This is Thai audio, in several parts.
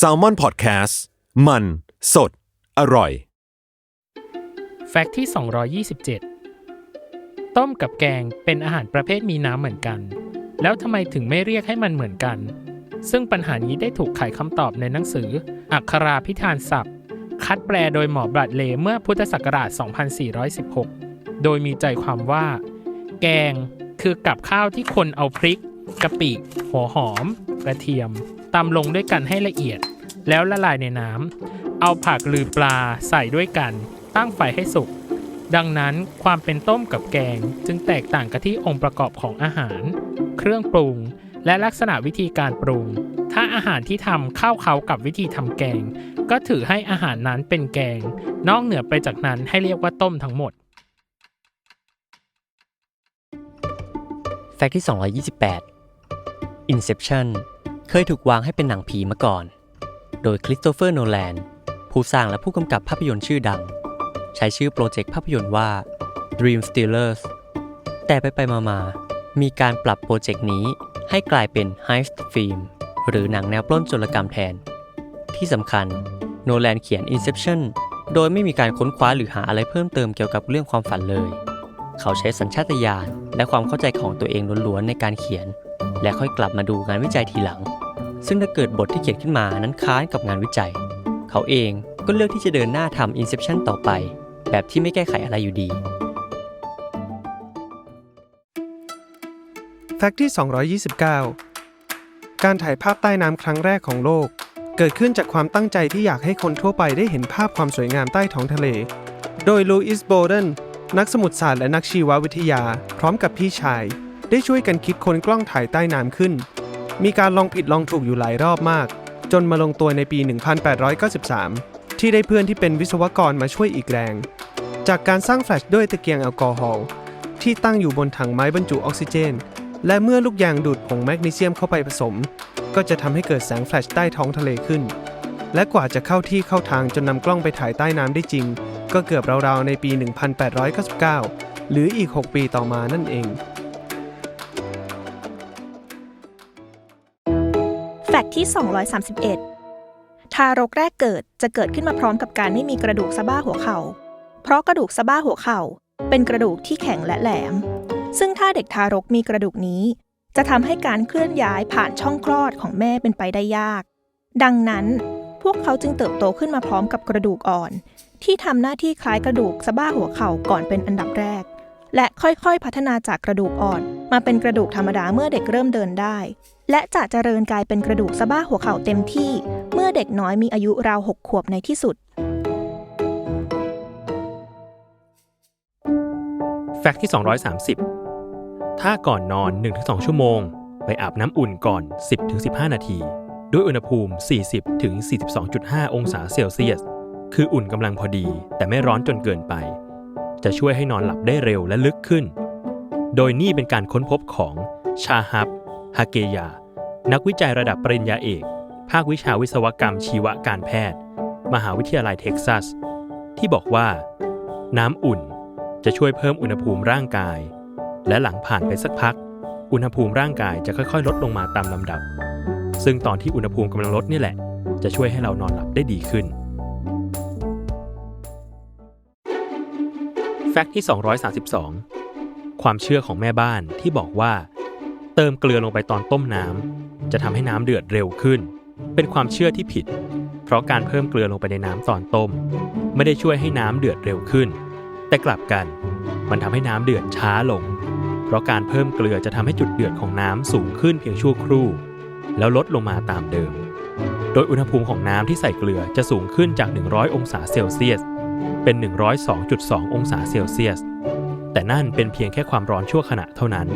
s a l ม o n PODCAST มัน สด อร่อย แฟกต์ที่ 227 ต้มกับแกงเป็นอาหารประเภทมีน้ำเหมือนกัน แล้วทำไมถึงไม่เรียกให้มันเหมือนกัน ซึ่งปัญหานี้ได้ถูกไขคำตอบในหนังสือ อักขราพิธานศัพท์ คัดแปลโดยหมอบรัดเลเมื่อพุทธศักราช 2416 โดยมีใจความว่า แกงคือกับข้าวที่คนเอาพริก กะปิ หัวหอม กระเทียมตำลงด้วยกันให้ละเอียด แล้วละลายในน้ำเอาผักหรือปลาใส่ด้วยกัน ตั้งไฟให้สุก ดังนั้นความเป็นต้มกับแกงจึงแตกต่างกันที่องค์ประกอบของอาหาร เครื่องปรุง และลักษณะวิธีการปรุง ถ้าอาหารที่ทำเข้าเขากับวิธีทำแกง ก็ถือให้อาหารนั้นเป็นแกง นอกเหนือไปจากนั้นให้เรียกว่าต้มทั้งหมด แฟกต์ที่ 228 Inception เคยถูกวางให้เป็นหนังผีมาก่อน โดยคริสโตเฟอร์โนแลนผู้สร้างและผู้กำกับภาพยนตร์ชื่อดัง ใช้ชื่อโปรเจกต์ภาพยนตร์ว่า Dream Stealers แต่ไปไปมามามีการปรับโปรเจกต์นี้ให้กลายเป็น Heist Film หรือหนังแนวปล้นโจรกรรมแทน ที่สำคัญโนแลนเขียน Inception โดยไม่มีการค้นคว้าหรือหาอะไรเพิ่มเติมเกี่ยวกับเรื่องความฝันเลย เขาใช้สัญชาตญาณและความเข้าใจของตัวเองล้วนๆในการเขียน และค่อยกลับมาดูงานวิจัยทีหลัง ซึ่งถ้าเกิดบทที่เขียนขึ้นมานั้นคล้านกับงานวิจัย เขาเองก็เลือกที่จะเดินหน้าทำ Inception ต่อไป แบบที่ไม่แก้ไขอะไรอยู่ดี แฟกต์ที่ 229 การถ่ายภาพใต้น้ำครั้งแรกของโลก เกิดขึ้นจากความตั้งใจที่อยากให้คนทั่วไปได้เห็นภาพความสวยงามใต้ท้องทะเล โดยลูอิสโบเดนนักสมุทรศาสตร์และนักชีววิทยา พร้อมกับพี่ชาย ได้ช่วยกันคิดค้นกล้องถ่ายใต้น้ำขึ้น มีการลองผิดลองถูกอยู่หลายรอบมาก จนมาลงตัวในปี 1893 ที่ได้เพื่อนที่เป็นวิศวกรมาช่วยอีกแรง จากการสร้างแฟลชด้วยตะเกียงแอลกอฮอล์ที่ตั้งอยู่บนถังไม้บรรจุออกซิเจน และเมื่อลูกยางดูดผงแมกนีเซียมเข้าไปผสม ก็จะทำให้เกิดแสงแฟลชใต้ท้องทะเลขึ้น และกว่าจะเข้าที่เข้าทางจนนำกล้องไปถ่ายใต้น้ำได้จริง ก็เกือบราวๆในปี 1899 หรืออีก 6 ปีต่อมานั่นเอง กต์ที่ 231 ทารกแรกเกิดจะเกิดขึ้นมาพร้อมกับการไม่มีกระดูกสะบ้าหัวเข่า เพราะกระดูกสะบ้าหัวเข่า เป็นกระดูกที่แข็งและแหลม ซึ่งถ้าเด็กทารกมีกระดูกนี้ จะทำให้การเคลื่อนย้ายผ่านช่องคลอดของแม่เป็นไปได้ยาก ดังนั้นพวกเขาจึงเติบโตขึ้นมาพร้อมกับกระดูกอ่อน ที่ทำหน้าที่คล้ายกระดูกสะบ้าหัวเข่าก่อนเป็นอันดับแรก และค่อยๆพัฒนาจากกระดูกอ่อน มาเป็นกระดูกธรรมดาเมื่อเด็กเริ่มเดินได้ และจะเจริญกลายเป็นกระดูกสะบ้าหัวเข่าเต็มที่ เมื่อเด็กน้อยมีอายุราวหกขวบในที่สุด แฟกต์ที่ 230 ถ้าก่อนนอน 1-2 ชั่วโมง ไปอาบน้ำอุ่นก่อน 10-15 นาที ด้วยอุณหภูมิ 40-42.5 องศาเซลเซียส คืออุ่นกำลังพอดี แต่ไม่ร้อนจนเกินไป จะช่วยให้นอนหลับได้เร็วและลึกขึ้น โดยนี่เป็นการค้นพบของชาฮับฮาเกยา นักวิจัยระดับปริญญาเอก ภาควิชาวิศวกรรมชีวการแพทย์ มหาวิทยาลัยเท็กซัส ที่บอกว่า น้ำอุ่นจะช่วยเพิ่มอุณหภูมิร่างกาย และหลังผ่านไปสักพัก อุณหภูมิร่างกายจะค่อยๆ ลดลงมาตามลำดับ ซึ่งตอนที่อุณหภูมิกำลังลดนี่แหละ จะช่วยให้เรานอนหลับได้ดีขึ้นแฟกต์ที่ 232 ความเชื่อของแม่บ้านที่บอกว่า เติมเกลือลงไปตอนต้มน้ำจะทำให้น้ำเดือดเร็วขึ้น เป็นความเชื่อที่ผิด เพราะการเพิ่มเกลือลงไปในน้ำตอนต้ม ไม่ได้ช่วยให้น้ำเดือดเร็วขึ้น แต่กลับกัน มันทำให้น้ำเดือดช้าลง เพราะการเพิ่มเกลือจะทำให้จุดเดือดของน้ำสูงขึ้นเพียงชั่วครู่ แล้วลดลงมาตามเดิม โดยอุณหภูมิของน้ำที่ใส่เกลือจะสูงขึ้นจาก 100 องศาเซลเซียส เป็น 102.2 องศาเซลเซียส แต่นั่นเป็นเพียงแค่ความร้อนชั่วขณะเท่านั้น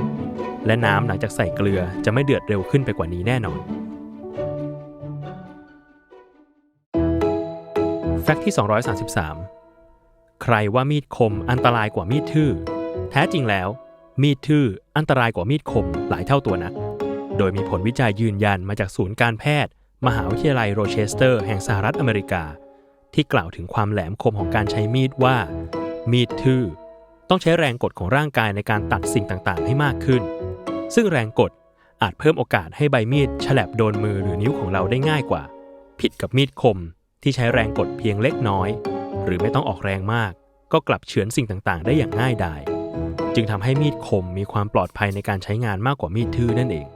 และน้ำหลังจากใส่เกลือจะไม่เดือดเร็วขึ้นไปกว่านี้แน่นอน แฟกต์ที่ 233 ใครว่ามีดคมอันตรายกว่ามีดทื่อ แท้จริงแล้ว มีดทื่ออันตรายกว่ามีดคมหลายเท่าตัวนักโดยมีผลวิจัยยืนยันมาจากศูนย์การแพทย์ มหาวิทยาลัยโรเชสเตอร์แห่งสหรัฐอเมริกา ที่กล่าวถึงความแหลมคมของการใช้มีดว่า มีดทื่อ ต้องใช้แรงกดของร่างกายในการตัดสิ่งต่างๆ ให้มากขึ้น ซึ่งแรงกดอาจเพิ่มโอกาสให้ใบมีดฉลับโดนมือหรือนิ้วของเราได้ง่ายกว่า ผิดกับมีดคมที่ใช้แรงกดเพียงเล็กน้อย หรือไม่ต้องออกแรงมาก ก็กลับเฉือนสิ่งต่างๆ ได้อย่างง่ายดาย จึงทำให้มีดคมมีความปลอดภัยในการใช้งานมากกว่ามีดทื่อนั่นเอง